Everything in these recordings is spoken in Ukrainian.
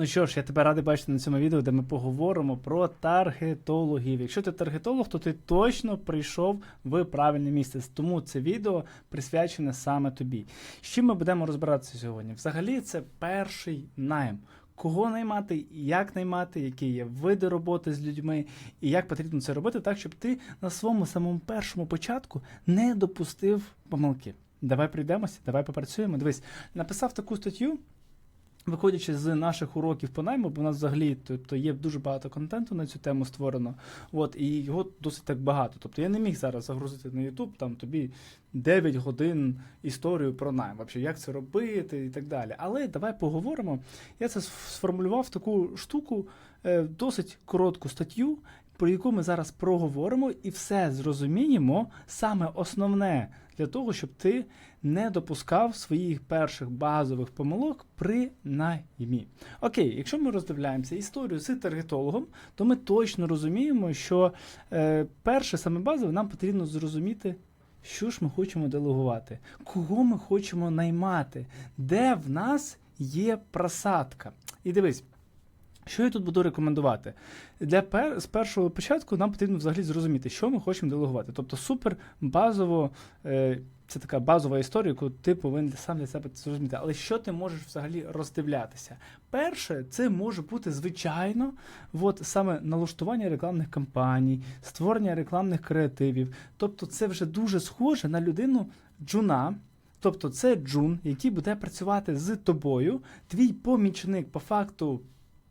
Ну що ж, я тебе радий бачити на цьому відео, де ми поговоримо про таргетологів. Якщо ти таргетолог, то ти точно прийшов в правильне місце. Тому це відео присвячене саме тобі. З чим ми будемо розбиратися сьогодні? Взагалі, це перший найм. Кого наймати, як наймати, які є види роботи з людьми, і як потрібно це робити так, щоб ти на своєму самому першому початку не допустив помилки. Давай прийдемося, давай попрацюємо. Дивись, написав таку статтю. Виходячи з наших уроків по найму, бо у нас взагалі тобто, є дуже багато контенту на цю тему створено, от, і його досить так багато. Тобто я не міг зараз загрузити на YouTube там тобі 9 годин історію про найм, вообще, як це робити і так далі. Але давай поговоримо. Я це сформулював таку штуку, е, досить коротку статтю, про яку ми зараз проговоримо, і все зрозуміємо саме основне для того, щоб ти не допускав своїх перших базових помилок при наймі. Окей, якщо ми роздивляємося історію з таргетологом, то ми точно розуміємо, що е, перше, саме базове, нам потрібно зрозуміти. Що ж ми хочемо делегувати? Кого ми хочемо наймати? Де в нас є просадка? І дивись, що я тут буду рекомендувати? Для пер... з першого початку нам потрібно взагалі зрозуміти, що ми хочемо делегувати. Тобто супер базово, е, це така базова історія, яку ти повинен сам для себе зрозуміти. Але що ти можеш взагалі роздивлятися? Перше, це може бути звичайно, от саме налаштування рекламних кампаній, створення рекламних креативів. Тобто, це вже дуже схоже на людину джуна. Тобто це джун, який буде працювати з тобою, твій помічник по факту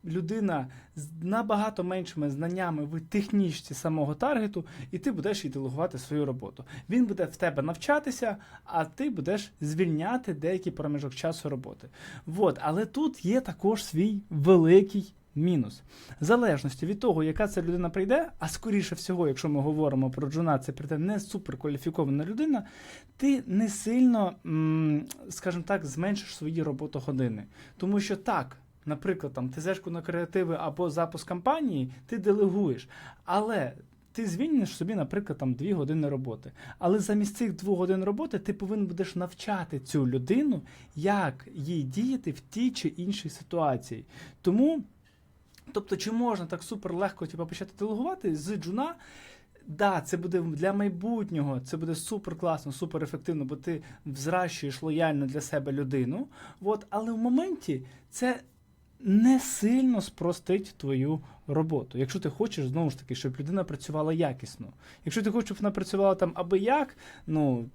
людина з набагато меншими знаннями в технічці самого таргету, і ти будеш їй делегувати свою роботу. Він буде в тебе навчатися, а ти будеш звільняти деякий проміжок часу роботи. Вот. Але тут є також свій великий. Мінус. В залежності від того, яка ця людина прийде, а скоріше всього, якщо ми говоримо про джуна, це прийде не суперкваліфікована людина, ти не сильно, скажімо так, зменшиш свої роботогодини. Тому що так, наприклад, там ТЗшку на креативи або запуск кампанії, ти делегуєш. Але ти звільниш собі, наприклад, там 2 години роботи. Але замість цих 2 годин роботи ти повинен будеш навчати цю людину, як їй діяти в тій чи іншій ситуації. Тому. Тобто, чи можна так супер легко типу, почати делегувати з джуна? Да, це буде для майбутнього, це буде супер класно, супер ефективно, бо ти взращуєш лояльно для себе людину. От, але в моменті це не сильно спростить твою роботу. Якщо ти хочеш, знову ж таки, щоб людина працювала якісно. Якщо ти хочеш, щоб вона працювала там аби як, ну.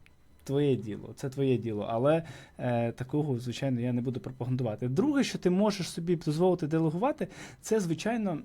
Твоє діло, це твоє діло, але е, такого, звичайно, я не буду пропагандувати. Друге, що ти можеш собі дозволити делегувати, це, звичайно,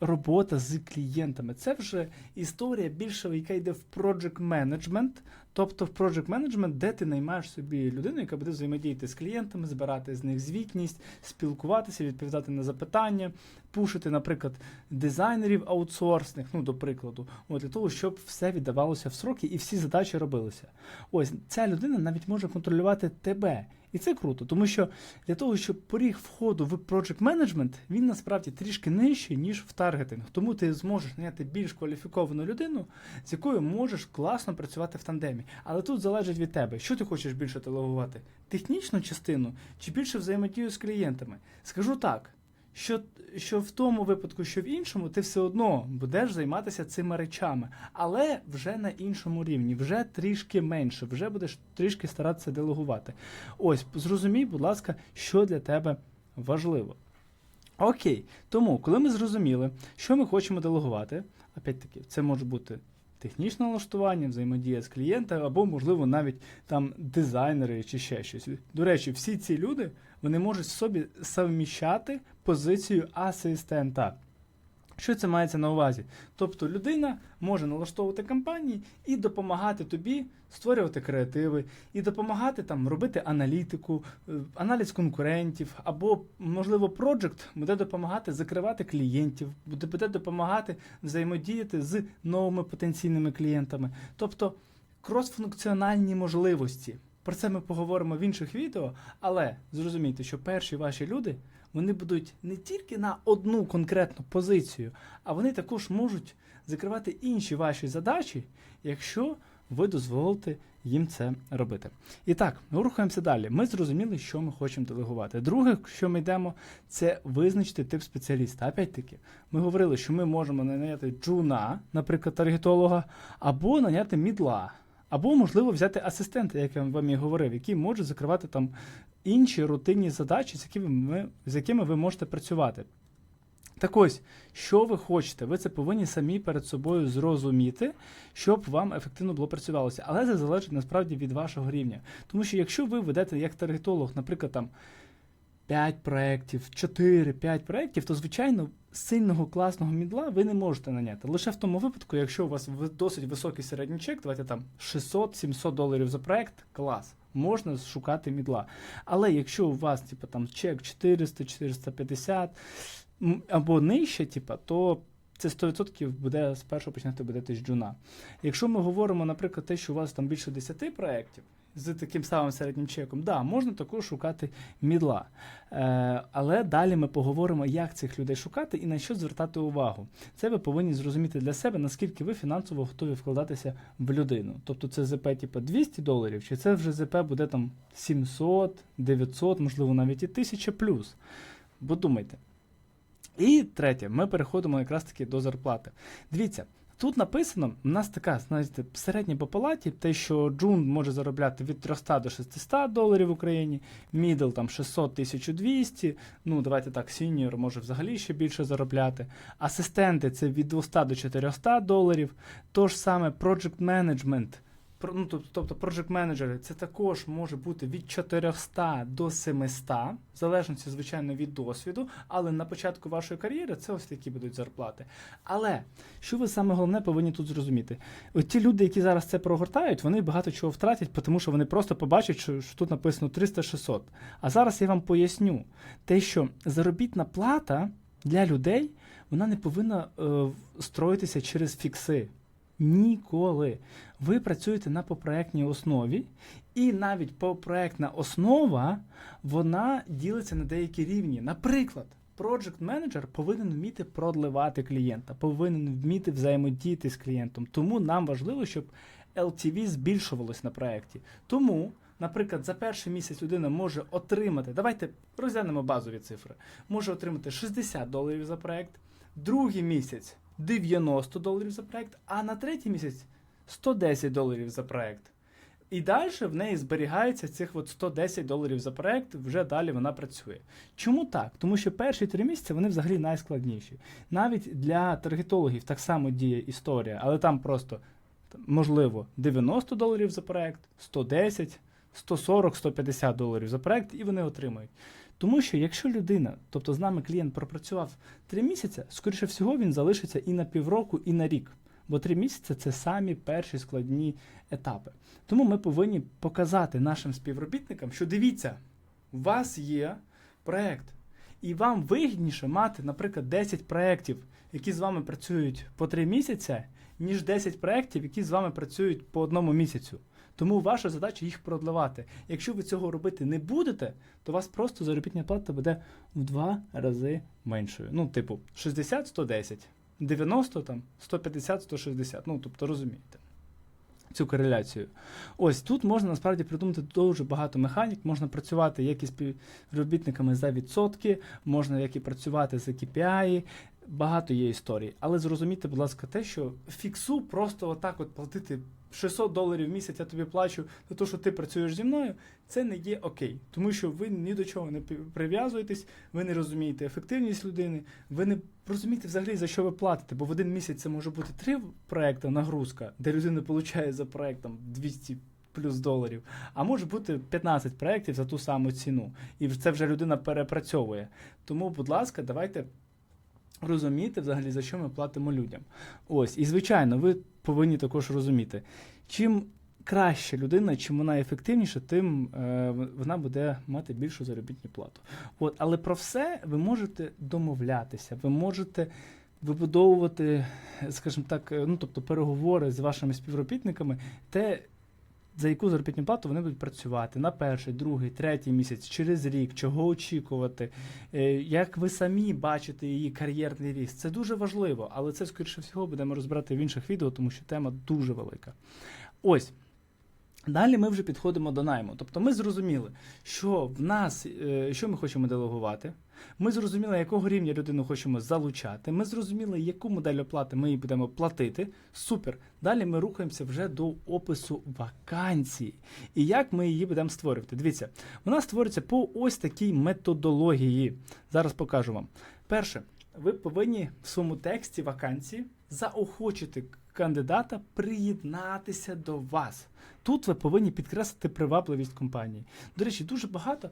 робота з клієнтами. Це вже історія більше, яка йде в project management, тобто в project management, де ти наймаєш собі людину, яка буде взаємодіяти з клієнтами, збирати з них звітність, спілкуватися, відповідати на запитання, пушити, наприклад, дизайнерів аутсорсних, ну, до прикладу, от, для того, щоб все віддавалося в сроки і всі задачі робилися. Ось ця людина навіть може контролювати тебе. І це круто, тому що для того, щоб поріг входу в project management, він насправді трішки нижчий, ніж в таргетинг. Тому ти зможеш наняти більш кваліфіковану людину, з якою можеш класно працювати в тандемі. Але тут залежить від тебе, що ти хочеш більше делегувати: технічну частину чи більше взаємодію з клієнтами. Скажу так. Що що в тому випадку, що в іншому, ти все одно будеш займатися цими речами, але вже на іншому рівні, вже трішки менше, вже будеш трішки старатися делегувати. Ось, зрозумій, будь ласка, що для тебе важливо. Окей, тому, коли ми зрозуміли, що ми хочемо делегувати, опять-таки, це може бути технічне налаштування, взаємодія з клієнтом, або, можливо, навіть там дизайнери чи ще щось. До речі, всі ці люди вони можуть собі совміщати позицію асистента. Що це мається на увазі? Тобто людина може налаштовувати кампанії і допомагати тобі створювати креативи, і допомагати там робити аналітику, е, аналіз конкурентів, або, можливо, проджект буде допомагати закривати клієнтів, буде, буде допомагати взаємодіяти з новими потенційними клієнтами. Тобто кросфункціональні можливості. Про це ми поговоримо в інших відео, але зрозумійте, що перші ваші люди вони будуть не тільки на одну конкретну позицію, а вони також можуть закривати інші ваші задачі, якщо ви дозволите їм це робити. І так, рухаємося далі. Ми зрозуміли, що ми хочемо делегувати. Друге, що ми йдемо, це визначити тип спеціаліста. Опять-таки, ми говорили, що ми можемо наняти джуна, наприклад, таргетолога, або наняти мідла. Або, можливо, взяти асистента, як я вам і говорив, який може закривати там інші рутинні задачі, з якими, ми, з якими ви можете працювати. Так ось, що ви хочете, ви це повинні самі перед собою зрозуміти, щоб вам ефективно було працювалося. Але це залежить насправді від вашого рівня. Тому що якщо ви ведете як таргетолог, наприклад, там 5 проєктів, 4-5 проєктів, то, звичайно, сильного класного мідла ви не можете наняти. Лише в тому випадку, якщо у вас досить високий середній чек, давайте там 600-700 доларів за проєкт, клас. Можна шукати мідла. Але якщо у вас, типу, там чек 400-450 або нижче, типу, то це 100% буде спершу починати будете з джуна. Якщо ми говоримо, наприклад, те, що у вас там більше 10 проєктів з таким самим середнім чеком, да, можна також шукати мідла. Е, але далі ми поговоримо, як цих людей шукати і на що звертати увагу. Це ви повинні зрозуміти для себе, наскільки ви фінансово готові вкладатися в людину. Тобто це ЗП типу 200 доларів, чи це вже ЗП буде там 700, 900, можливо, навіть і 1000 плюс. Бо думайте. І третє, ми переходимо якраз таки до зарплати. Дивіться, тут написано, у нас така, знаєте, середня по палаті, те, що джун може заробляти від 300 до 600 доларів в Україні, мідл там 600 1200, ну давайте так, сіньор може взагалі ще більше заробляти. Асистенти це від 200 до 400 доларів. То ж саме Project Management, ну, тоб- тобто project менеджери це також може бути від 400 до 700, в залежності, звичайно, від досвіду, але на початку вашої кар'єри це ось такі будуть зарплати. Але що ви саме головне повинні тут зрозуміти? От ті люди, які зараз це прогортають, вони багато чого втратять, тому що вони просто побачать, що тут написано 300-600. А зараз я вам поясню те, що заробітна плата для людей вона не повинна е, строїтися через фікси. Ніколи. Ви працюєте на попроектній основі, і навіть попроектна основа вона ділиться на деякі рівні. Наприклад, Project менеджер повинен вміти продливати клієнта, повинен вміти взаємодіяти з клієнтом. Тому нам важливо, щоб LTV збільшувалось на проєкті. Тому, наприклад, за перший місяць людина може отримати, давайте розглянемо базові цифри, може отримати 60 доларів за проєкт, другий місяць 90 доларів за проєкт, а на третій місяць 110 доларів за проєкт. І далі в неї зберігається цих от 110 доларів за проєкт, вже далі вона працює. Чому так? Тому що перші три місяці вони взагалі найскладніші. Навіть для таргетологів так само діє історія, але там просто можливо 90 доларів за проєкт, 110, 140, 150 доларів за проєкт, і вони отримують. Тому що якщо людина, тобто з нами клієнт пропрацював 3 місяці, скоріше всього він залишиться і на півроку, і на рік. Бо 3 місяці це самі перші складні етапи. Тому ми повинні показати нашим співробітникам, що дивіться, у вас є проект, і вам вигідніше мати, наприклад, 10 проєктів, які з вами працюють по 3 місяці, ніж 10 проєктів, які з вами працюють по одному місяцю. Тому ваша задача їх продливати. Якщо ви цього робити не будете, то у вас просто заробітна плата буде в два рази меншою. Ну, типу, 60-110, 90 там, 150-160. Ну, тобто розумієте. Цю кореляцію. Ось тут можна насправді придумати дуже багато механік. Можна працювати як із співробітниками за відсотки, можна як і працювати за KPI, багато є історій. Але зрозумійте, будь ласка, те, що фіксу просто отак от платити 600 доларів в місяць я тобі плачу за те, що ти працюєш зі мною, це не є окей. Тому що ви ні до чого не прив'язуєтесь, ви не розумієте ефективність людини, ви не розумієте взагалі за що ви платите. Бо в один місяць це може бути три проекти нагрузка, де людина отримує за проектом 200 плюс доларів, а може бути 15 проєктів за ту саму ціну. І це вже людина перепрацьовує. Тому, будь ласка, давайте розуміти взагалі, за що ми платимо людям. Ось, і звичайно, ви повинні також розуміти, чим краще людина, чим вона ефективніша, тим е, вона буде мати більшу заробітну плату. От, але про все ви можете домовлятися, ви можете вибудовувати, скажімо так, е, ну тобто переговори з вашими співробітниками, те. За яку заробітну плату вони будуть працювати на перший, другий, третій місяць, через рік, чого очікувати, е, як ви самі бачите її кар'єрний ріст. Це дуже важливо, але це, скоріше всього, будемо розбирати в інших відео, тому що тема дуже велика. Ось. Далі ми вже підходимо до найму. Тобто ми зрозуміли, що в нас, е, що ми хочемо делегувати. Ми зрозуміли, якого рівня людину хочемо залучати. Ми зрозуміли, яку модель оплати ми їй будемо платити. Супер. Далі ми рухаємося вже до опису вакансії. І як ми її будемо створювати. Дивіться, вона створюється по ось такій методології. Зараз покажу вам. Перше, ви повинні в своєму тексті вакансії заохочити кандидата приєднатися до вас. Тут ви повинні підкреслити привабливість компанії. До речі, дуже багато.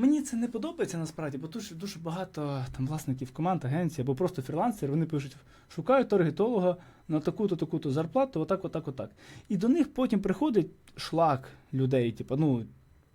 Мені це не подобається насправді, бо дуже, дуже багато там власників команд, агенцій або просто фрілансери, вони пишуть, шукаю таргетолога на таку-то, таку-то зарплату, отак, отак, отак. І до них потім приходить шлак людей, типу, ну,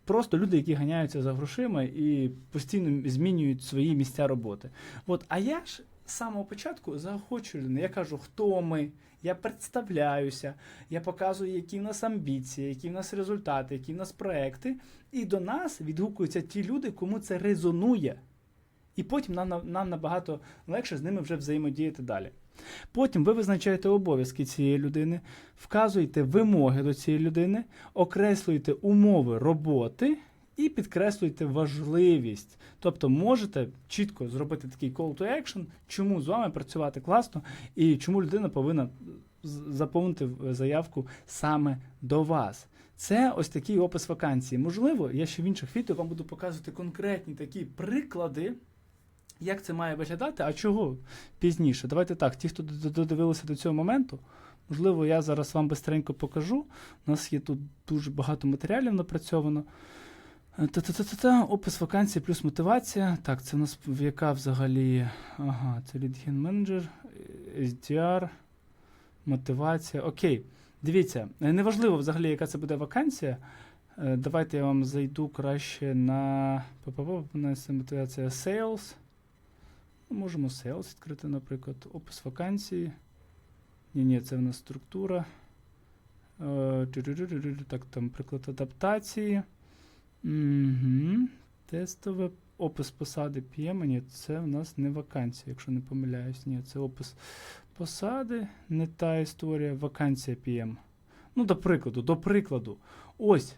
просто люди, які ганяються за грошима і постійно змінюють свої місця роботи. От, а я ж самого початку заохочую людину. Я кажу, хто ми, я представляюся, я показую, які в нас амбіції, які в нас результати, які в нас проекти. І до нас відгукуються ті люди, кому це резонує. І потім нам, нам набагато легше з ними вже взаємодіяти далі. Потім ви визначаєте обов'язки цієї людини, вказуєте вимоги до цієї людини, окреслюєте умови роботи і підкреслюєте важливість. Тобто можете чітко зробити такий call to action, чому з вами працювати класно і чому людина повинна заповнити заявку саме до вас. Це ось такий опис вакансії. Можливо, я ще в інших відео вам буду показувати конкретні такі приклади, як це має виглядати, а чого пізніше. Давайте так, ті, хто додивилися до цього моменту, можливо, я зараз вам бистренько покажу. У нас є тут дуже багато матеріалів напрацьовано. Е, Та-та-та-та, опис вакансії плюс мотивація. Так, це у нас в- яка взагалі. Ага, це lead gen manager, е, SDR, мотивація. Окей. Дивіться, е, неважливо взагалі, яка це буде вакансія. Е, Давайте я вам зайду краще на є мотивація Sales. Ну, Можемо Sales відкрити, наприклад, опис вакансії. Ні, ні, це в нас структура. Е, Так, там приклад адаптації. Угу. Тестове опис посади п'ємені. Ні, це в нас не вакансія, якщо не помиляюсь. Ні, це опис посади, не та історія, вакансія п'єм. Ну, до прикладу, до прикладу. Ось,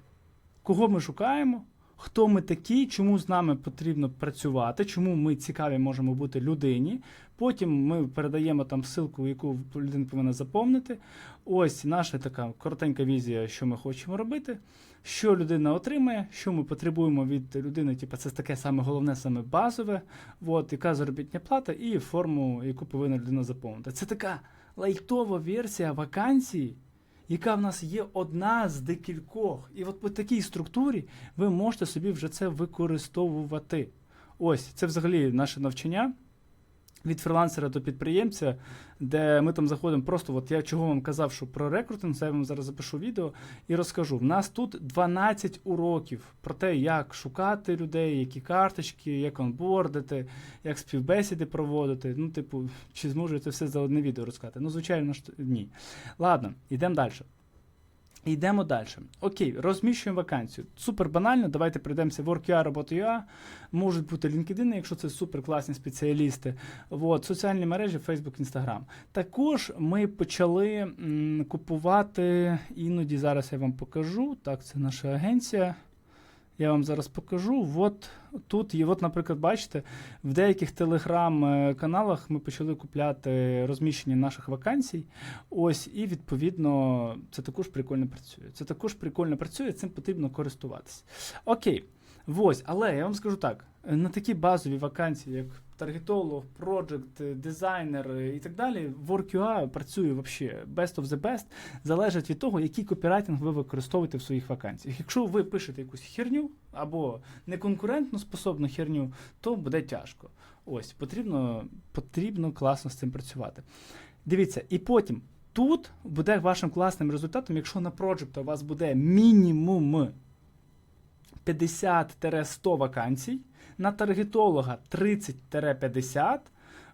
кого ми шукаємо, хто ми такі, чому з нами потрібно працювати, чому ми цікаві можемо бути людині. Потім ми передаємо там ссылку, яку людина повинна заповнити. Ось наша така коротенька візія, що ми хочемо робити, що людина отримає, що ми потребуємо від людини. Типу, це таке саме головне, саме базове, от, яка заробітня плата, і форму, яку повинна людина заповнити. Це така лайтова версія вакансії, яка в нас є одна з декількох. І от по такій структурі ви можете собі вже це використовувати. Ось, це взагалі наше навчання від фрилансера до підприємця, де ми там заходимо просто, от я чого вам казав, що про рекрутинг, це я вам зараз запишу відео і розкажу. В нас тут 12 уроків про те, як шукати людей, які карточки, як онбордити, як співбесіди проводити. Ну, типу, чи зможу це все за одне відео розказати? Ну, звичайно, ж ні. Ладно, йдемо далі. Йдемо далі. Окей, розміщуємо вакансію. Супер банально. Давайте прийдемося в WorkUA, роботу.ua. Можуть бути LinkedIn, якщо це супер класні спеціалісти. От, соціальні мережі, Facebook, Instagram. Також ми почали м, купувати, іноді зараз я вам покажу. Так, це наша агенція. Я вам зараз покажу. От тут є, от, наприклад, бачите, в деяких телеграм-каналах ми почали купляти розміщення наших вакансій. Ось, і відповідно це також прикольно працює. Це також прикольно працює, цим потрібно користуватися. Окей. Ось, але я вам скажу так: на такі базові вакансії, як таргетолог, проджект, дизайнер і так далі, WorkUA працює вообще best of the best, залежить від того, який копірайтинг ви використовуєте в своїх вакансіях. Якщо ви пишете якусь херню або неконкурентно способну херню, то буде тяжко. Ось, потрібно, потрібно класно з цим працювати. Дивіться, і потім тут буде вашим класним результатом, якщо на проджекта у вас буде мінімум 50-100 вакансій, на таргетолога 30-50.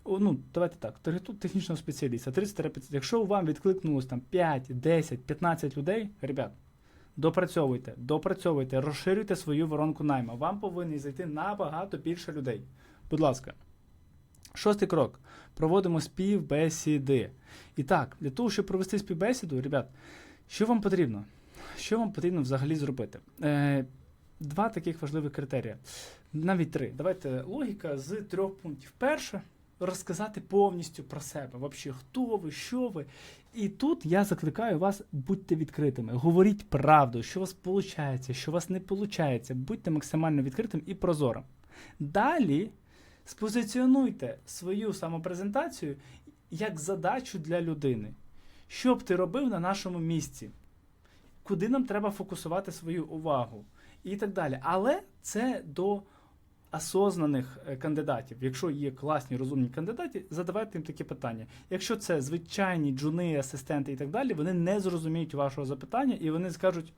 Ну, давайте так, таргету технічного спеціаліста 30-50. Якщо вам відкликнулось там 5, 10, 15 людей, ребят, допрацьовуйте, допрацьовуйте, розширюйте свою воронку найма. Вам повинні зайти набагато більше людей. Будь ласка. Шостий крок. Проводимо співбесіди. І так, для того, щоб провести співбесіду, ребят, Що вам потрібно? Що вам потрібно взагалі зробити? Е, два таких важливих критерії. Навіть три. Давайте логіка з трьох пунктів. Перше, розказати повністю про себе. Взагалі, хто ви, що ви. І тут я закликаю вас, будьте відкритими. Говоріть правду, що у вас виходить, що у вас не виходить. Будьте максимально відкритим і прозорим. Далі спозиціонуйте свою самопрезентацію як задачу для людини. Що б ти робив на нашому місці? Куди нам треба фокусувати свою увагу? І так далі. Але це до осознаних е, кандидатів. Якщо є класні розумні кандидати, задавайте їм такі питання. Якщо це звичайні джуни, асистенти і так далі, вони не зрозуміють вашого запитання і вони скажуть.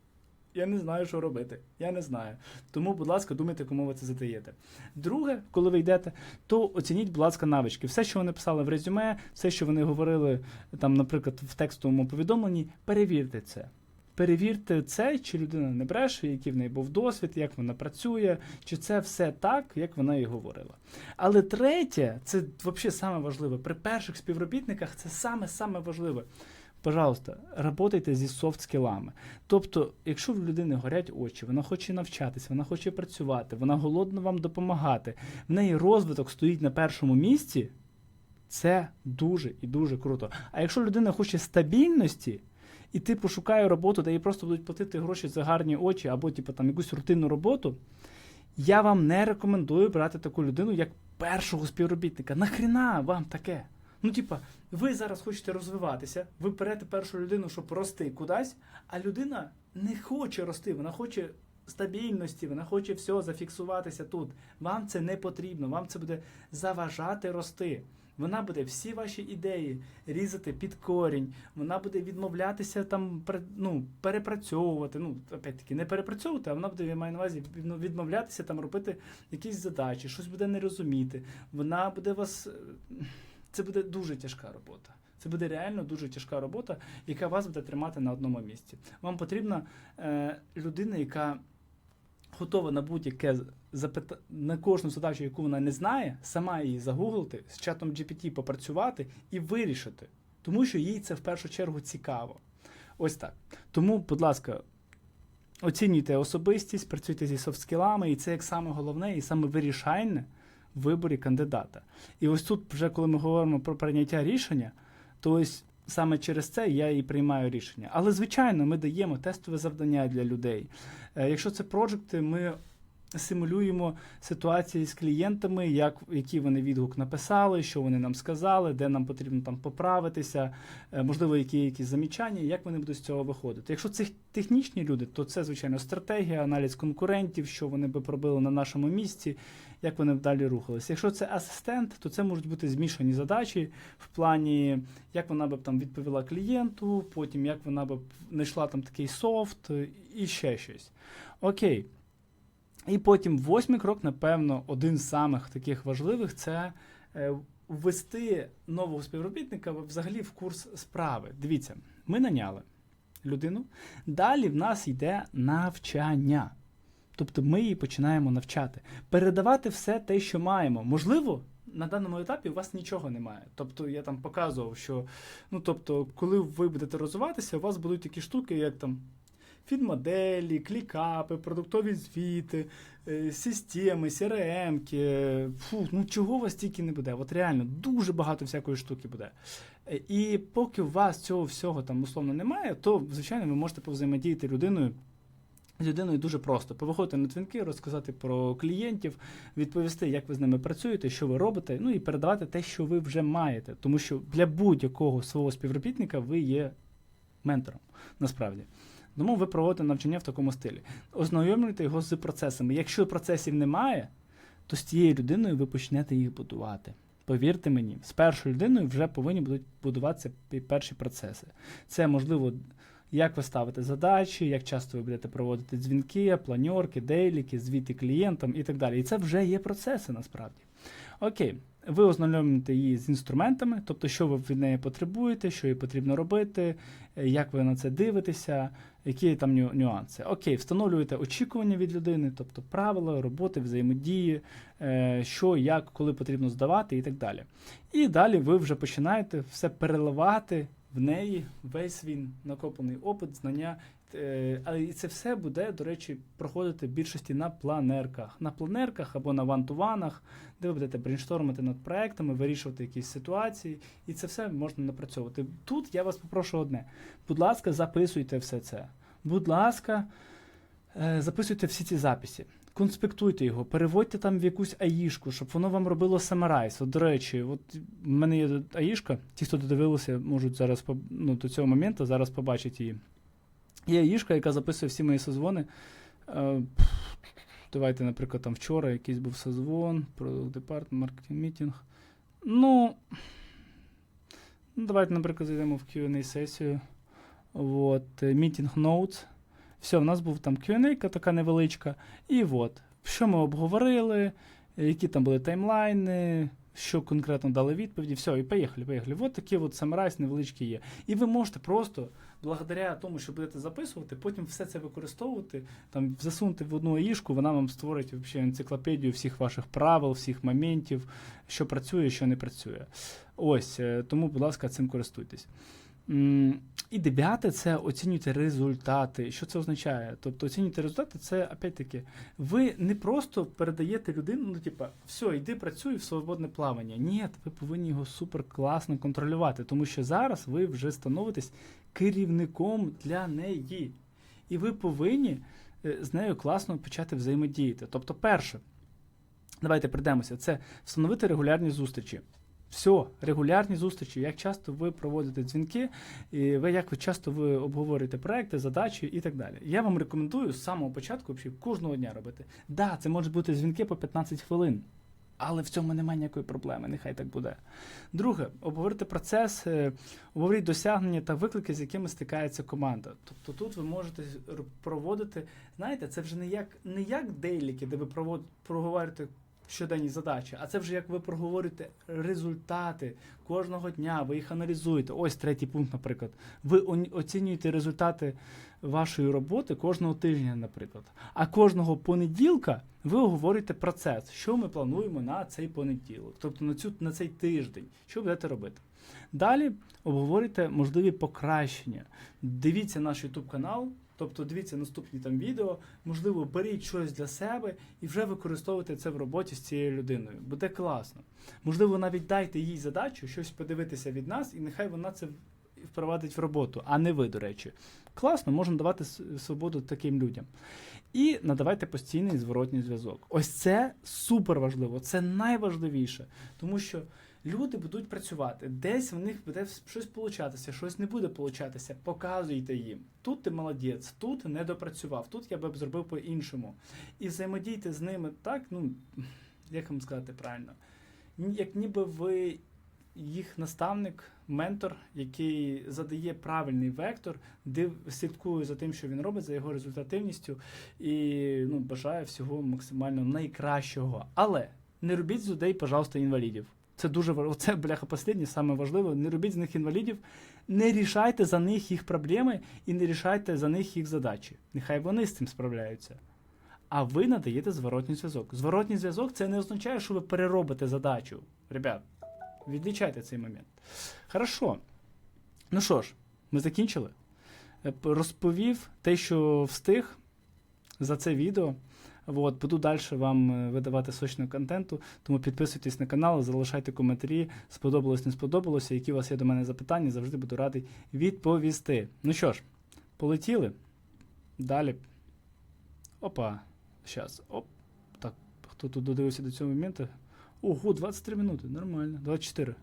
Я не знаю, що робити. Я не знаю. Тому, будь ласка, думайте, кому ви це задаєте. Друге, коли ви йдете, то оцініть, будь ласка, навички. Все, що вони писали в резюме, все, що вони говорили, там, наприклад, в текстовому повідомленні, перевірте це. Перевірте це, чи людина не бреше, який в неї був досвід, як вона працює, чи це все так, як вона і говорила. Але третє, це взагалі саме важливе. При перших співробітниках це саме-саме важливе. Пожалуйста, работайте зі софт-скілами. Тобто, якщо в людини горять очі, вона хоче навчатися, вона хоче працювати, вона голодна вам допомагати, в неї розвиток стоїть на першому місці, це дуже і дуже круто. А якщо людина хоче стабільності, і ти пошукає роботу, де їй просто будуть платити гроші за гарні очі, або типу, там, якусь рутинну роботу, я вам не рекомендую брати таку людину як першого співробітника. Нахріна вам таке? Ну, типа, ви зараз хочете розвиватися, ви берете першу людину, щоб рости кудись, а людина не хоче рости, вона хоче стабільності, вона хоче все зафіксуватися тут. Вам це не потрібно, вам це буде заважати рости. Вона буде всі ваші ідеї різати під корінь, вона буде відмовлятися там ну, перепрацьовувати. Ну, опять-таки, не перепрацьовувати, а вона буде, я маю на увазі, відмовлятися там робити якісь задачі, щось буде не розуміти. Вона буде вас. Це буде дуже тяжка робота. Це буде реально дуже тяжка робота, яка вас буде тримати на одному місці. Вам потрібна е, людина, яка готова на будь-яке запита... на кожну задачу, яку вона не знає, сама її загуглити, з чатом GPT попрацювати і вирішити. Тому що їй це в першу чергу цікаво. Ось так. Тому, будь ласка, оцінюйте особистість, працюйте зі софт-скілами, і це як саме головне і саме вирішальне в виборі кандидата. І ось тут, вже коли ми говоримо про прийняття рішення, то ось саме через це я і приймаю рішення. Але, звичайно, ми даємо тестове завдання для людей. Е, Якщо це проджекти, ми симулюємо ситуації з клієнтами, як, який вони відгук написали, що вони нам сказали, де нам потрібно там поправитися, е, можливо, які якісь замічання, як вони будуть з цього виходити. Якщо це технічні люди, то це, звичайно, стратегія, аналіз конкурентів, що вони би пробили на нашому місці, як вони б далі рухалися. Якщо це асистент, то це можуть бути змішані задачі в плані, як вона б там відповіла клієнту, потім як вона б знайшла там такий софт і ще щось. Окей. І потім восьмий крок, напевно, один з самих таких важливих це е, ввести нового співробітника взагалі в курс справи. Дивіться, ми наняли людину. Далі в нас йде навчання. Тобто ми її починаємо навчати, передавати все те, що маємо. Можливо, на даному етапі у вас нічого немає. Тобто я там показував, що ну тобто, коли ви будете розвиватися, у вас будуть такі штуки, як там фідмоделі, клікапи, продуктові звіти, е, системи, CRM, фу, ну чого у вас тільки не буде. От реально дуже багато всякої штуки буде. Е, І поки у вас цього всього там условно немає, то звичайно ви можете повзаємодіяти людиною. З людиною дуже просто повиходити на дзвінки, розказати про клієнтів, відповісти, як ви з ними працюєте, що ви робите, ну і передавати те, що ви вже маєте. Тому що для будь-якого свого співробітника ви є ментором, насправді. Тому ви проводите навчання в такому стилі. Ознайомлюйте його з процесами. Якщо процесів немає, то з цією людиною ви почнете їх будувати. Повірте мені, з першою людиною вже повинні будуть будуватися перші процеси. Це можливо, як ви ставите задачі, як часто ви будете проводити дзвінки, планьорки, дейліки, звіти клієнтам і так далі. І це вже є процеси насправді. Окей, ви ознайомлюєте її з інструментами, тобто, що ви від неї потребуєте, що їй потрібно робити, е, як ви на це дивитеся, які там ню- нюанси. Окей, встановлюєте очікування від людини, тобто правила роботи, взаємодії, е, що, як, коли потрібно здавати і так далі. І далі ви вже починаєте все переливати в неї весь свій накоплений опит, знання. Е, Але і це все буде, до речі, проходити в більшості на планерках. На планерках або на вантуванах, де ви будете брейнштормити над проектами, вирішувати якісь ситуації, і це все можна напрацьовувати. Тут я вас попрошу одне: будь ласка, записуйте все це. Будь ласка, е, записуйте всі ці записи. Конспектуйте його, переводьте там в якусь аїшку, щоб воно вам робило самарайс. От, до речі, от в мене є аїшка, ті, хто додивилися, можуть зараз ну, до цього моменту зараз побачать її. Є аїшка, яка записує всі мої созвони. Е, Давайте, наприклад, там вчора якийсь був созвон, Department, маркетинг мітінг. Ну, ну, давайте, наприклад, зайдемо в Q&A сесію. От, Meeting Notes. Все, в нас був там Q&A така невеличка. І от, що ми обговорили, які там були таймлайни, що конкретно дали відповіді. Все, і поїхали, поїхали. От такі от самарайс невеличкі є. І ви можете просто, благодаря тому, що будете записувати, потім все це використовувати, там засунути в одну аїшку, вона вам створить вообще енциклопедію всіх ваших правил, всіх моментів, що працює, що не працює. Ось, е, тому, будь ласка, цим користуйтесь. І дев'яте це оцінюйте результати. Що це означає? Тобто оцінюйте результати, це опять-таки, ви не просто передаєте людину, ну, типа, все, йди працюй в свободне плавання. Ні, ви повинні його супер класно контролювати, тому що зараз ви вже становитесь керівником для неї. І ви повинні е, з нею класно почати взаємодіяти. Тобто, перше, давайте прийдемося, це встановити регулярні зустрічі. Все, регулярні зустрічі, як часто ви проводите дзвінки, і ви як ви часто ви обговорюєте проекти, задачі і так далі. Я вам рекомендую з самого початку кожного дня робити. Да, це можуть бути дзвінки по 15 хвилин, але в цьому немає ніякої проблеми, нехай так буде. Друге, обговорити процес, обговоріть досягнення та виклики, з якими стикається команда. Тобто тут ви можете проводити, знаєте, це вже не як не як дейліки, де ви проговорюєте щоденні задачі, а це вже як ви проговорюєте результати кожного дня, ви їх аналізуєте. Ось третій пункт, наприклад. Ви оцінюєте результати вашої роботи кожного тижня, наприклад. А кожного понеділка ви оговорюєте процес, що ми плануємо на цей понеділок, тобто на, цю, на цей тиждень, що будете робити. Далі обговорюйте можливі покращення. Дивіться наш YouTube канал, тобто дивіться наступні там відео, можливо, беріть щось для себе і вже використовуйте це в роботі з цією людиною. Буде класно. Можливо, навіть дайте їй задачу щось подивитися від нас, і нехай вона це впровадить в роботу, а не ви, до речі. Класно, можна давати свободу таким людям. І надавайте постійний зворотній зв'язок. Ось це супер важливо, це найважливіше, тому що люди будуть працювати, десь в них буде щось получатися, щось не буде получатися. Показуйте їм. Тут ти молодець, тут не допрацював, тут я би б зробив по-іншому. І взаємодійте з ними так, ну як вам сказати правильно, як ніби ви їх наставник, ментор, який задає правильний вектор, див, слідкує за тим, що він робить, за його результативністю, і ну, бажає всього максимально найкращого. Але не робіть з людей, пожалуйста, інвалідів. Це дуже важливо. Це, бляха, останнє, саме важливе. Не робіть з них інвалідів, не рішайте за них їх проблеми і не рішайте за них їх задачі. Нехай вони з цим справляються. А ви надаєте зворотній зв'язок. Зворотній зв'язок це не означає, що ви переробите задачу. Ребят, відлічайте цей момент. Хорошо. Ну що ж, ми закінчили. Е, Розповів те, що встиг за це відео. От, буду далі вам е, видавати сочного контенту, тому підписуйтесь на канал, залишайте коментарі, сподобалось, не сподобалося. Які у вас є до мене запитання, завжди буду радий відповісти. Ну що ж, полетіли. Далі. Опа. Зараз. Оп. Так, хто тут додивився до цього моменту? Ого, 23 минути. Нормально. 24.